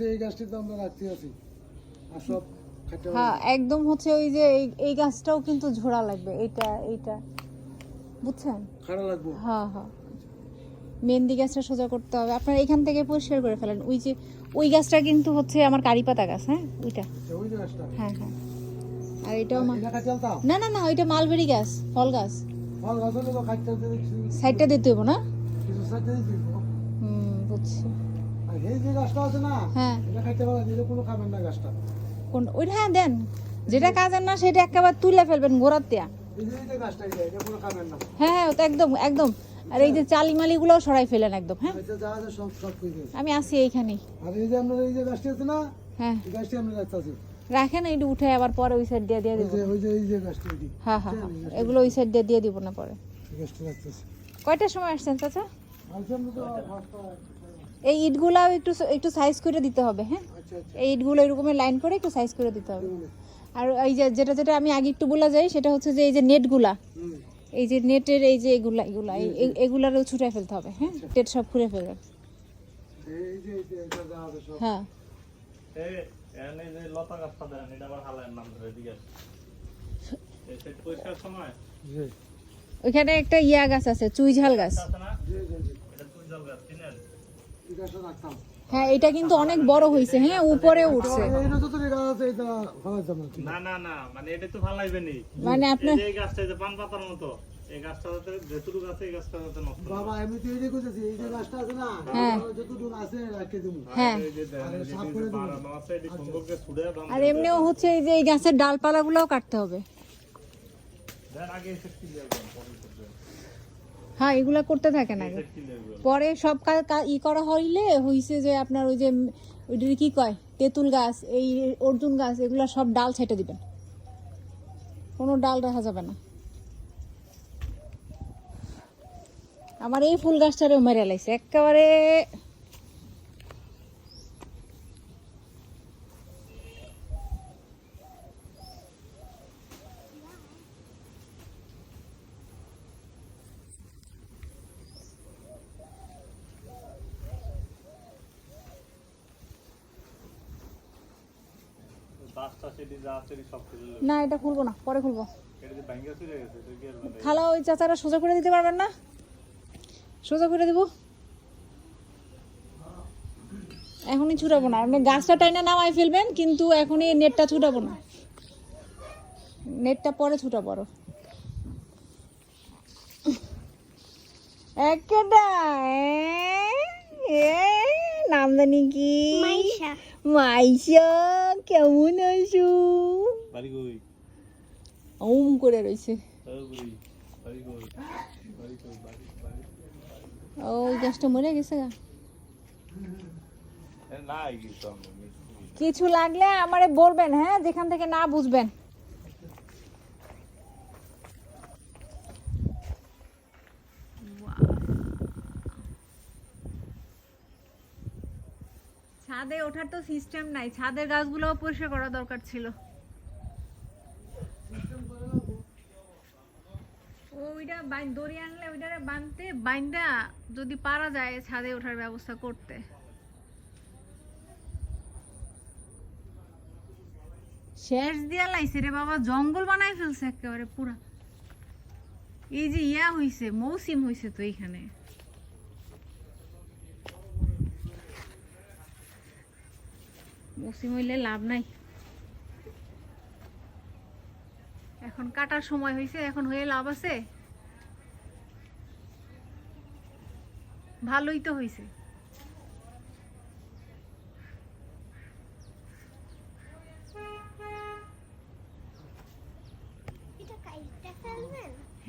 এই গাছটি তো আমরা রাখতে আছি। আর সব হ্যাঁ একদম হচ্ছে ওই যে এই এই গাছটাও কিন্তু ঝোড়া লাগবে। এইটা এইটা। বুঝছেন? খারাপ লাগবো। হ্যাঁ হ্যাঁ। মেহেন্দি গাছটা সোজা করতে হবে। আপনার এখান থেকে পরিষ্কার করে ফেলেন। ওই যে ওই গাছটা কিন্তু হচ্ছে আমার কারি পাতা গাছ হ্যাঁ? ওইটা। আচ্ছা, হ্যাঁ হ্যাঁ। আর এটাও না না না ওইটা মালবেরি গাছ ফল গাছ। সাইডটা দিতে হবে না। হুম বুঝছি। এই যে গাছটা আছে না হ্যাঁ। এটা খাইতে পারেন এটা কোনো খাবেন না গাছটা। কোন ওইটা হ্যাঁ দেন। যেটা কাজের না সেটা একেবারে তুলে ফেলবেন গোড়ার দেয়া হ্যাঁ হ্যাঁ ওটা একদম একদম। আর এই যে চালিমালি গুলোও সরাই ফেলেন একদম হ্যাঁ। আমি আছি এইখানেই। আর এই যে আপনার এই যে গাছটি আছে না হ্যাঁ। গাছটি আমরা রাখতে রাখেন এইটু উঠে আবার পরে ওই সাইড দিয়ে দিয়ে দিব। ওই যে এই যে গাছটি হ্যাঁ হ্যাঁ হ্যাঁ এগুলো ওই সাইড দিয়ে দিয়ে দিব না পরে। কয়টার সময় আসছেন চাচা? এই ইটগুলাও একটু একটু সাইজ করে দিতে হবে হ্যাঁ? আচ্ছা আচ্ছা। এই ইটগুলো এরকমের লাইন করে একটু সাইজ করে দিতে হবে। আর এই যে যেটা যেটা আমি আগে একটু বলা যাই সেটা হচ্ছে যে এই যে নেটগুলা এই যে নেটের এই যে এগুলা এগুলা এগুলারও ছুটে ফেলতে হবে হ্যাঁ? নেট সব আছে সব। হ্যাঁ। এই এখানে যে লতা গাছটা দেন এটা আবার হালায়ের নাম ধরে এদিকে আসে। এই সাইড পরিষ্কার সময়? জি। ওইখানে একটা ইয়া গাছ আছে চুই ঝাল গাছ হ্যাঁ এটা কিন্তু অনেক বড় হয়েছে। হ্যাঁ উপরে উঠছে। না না না না মানে এটা তো ফালাইবে নি। মানে এই আপনার এই গাছটা যে পান পাতার মতো এই গাছটা যেটুকু গাছে এই গাছটা যাতে নষ্ট বাবা আমি তো এইটাই কইতেছি এই যে গাছটা আছে না হ্যাঁ। যতটুকু আছে রাখতে দেবো। হ্যাঁ। সাফ করে দেবো। আছে, এটি দাম আর এমনিও হচ্ছে এই যে এই গাছের ডালপালা ডালপালাগুলোও কাটতে হবে। দেন আগে হ্যাঁ এগুলা করতে থাকেন আগে। পরে সব ই করা হইলে হইছে যে আপনার ওই যে ওইটা কি কয়, তেঁতুল গাছ, এই অর্জুন গাছ, এগুলা সব ডাল ছেটে দিবেন। কোনো ডাল রাখা যাবে না। আমার এই ফুল গাছটারে মেরে লাইছে। একেবারে গাছটা সেটি যা আছে এটি সব ফেলে দেবে। না এটা খুলবো না পরে খুলবো। খালা ওই চাচারা সোজা করে দিতে পারবেন না? সোজা করে দিব। এখনই ছুটাবো না। আপনি গাছটা টাইনা নামাই ফেলবেন কিন্তু এখনই নেটটা ছুটাবো না। নেটটা পরে ছুটাবো আরও। নাম জানি কি? মাইশা। মাইশা কেমন আছো ওম করে রয়েছে। ও ওই গাছটা মরে গেছে গা। কিছু লাগলে আমারে বলবেন হ্যাঁ? যেখান থেকে না বুঝবেন। ছাদে ওঠার তো সিস্টেম নাই। ছাদের গাছগুলোও পরিষ্কার করা দরকার ছিল। ওইটা দড়ি আনলে ওইটারে বানতে, বাইন্দা যদি পারা যায় ছাদে ওঠার ব্যবস্থা করতে। শেষ দিয়া লাইছে রে বাবা, জঙ্গল বানাই ফেলছে একেবারে পুরা। এই যে ইয়া হইছে, মৌসিম হইছে তো এইখানে। লাভ নাই। এখন কাটার সময় হয়েছে এখন হয়ে লাভ আছে। ভালোই তো হয়েছে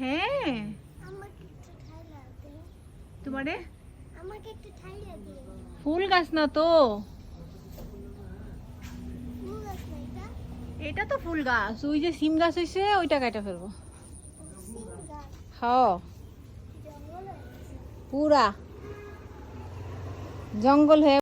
হ্যাঁ। তোমারে? আমাকে একটু ফুল গাছ না তো ফুল আছে এটা এটা তো ফুল গাছ। ওই যে সিম গাছ হয়েছে ওইটা কাটা ফেলব। হ পুরা। জঙ্গল হয়ে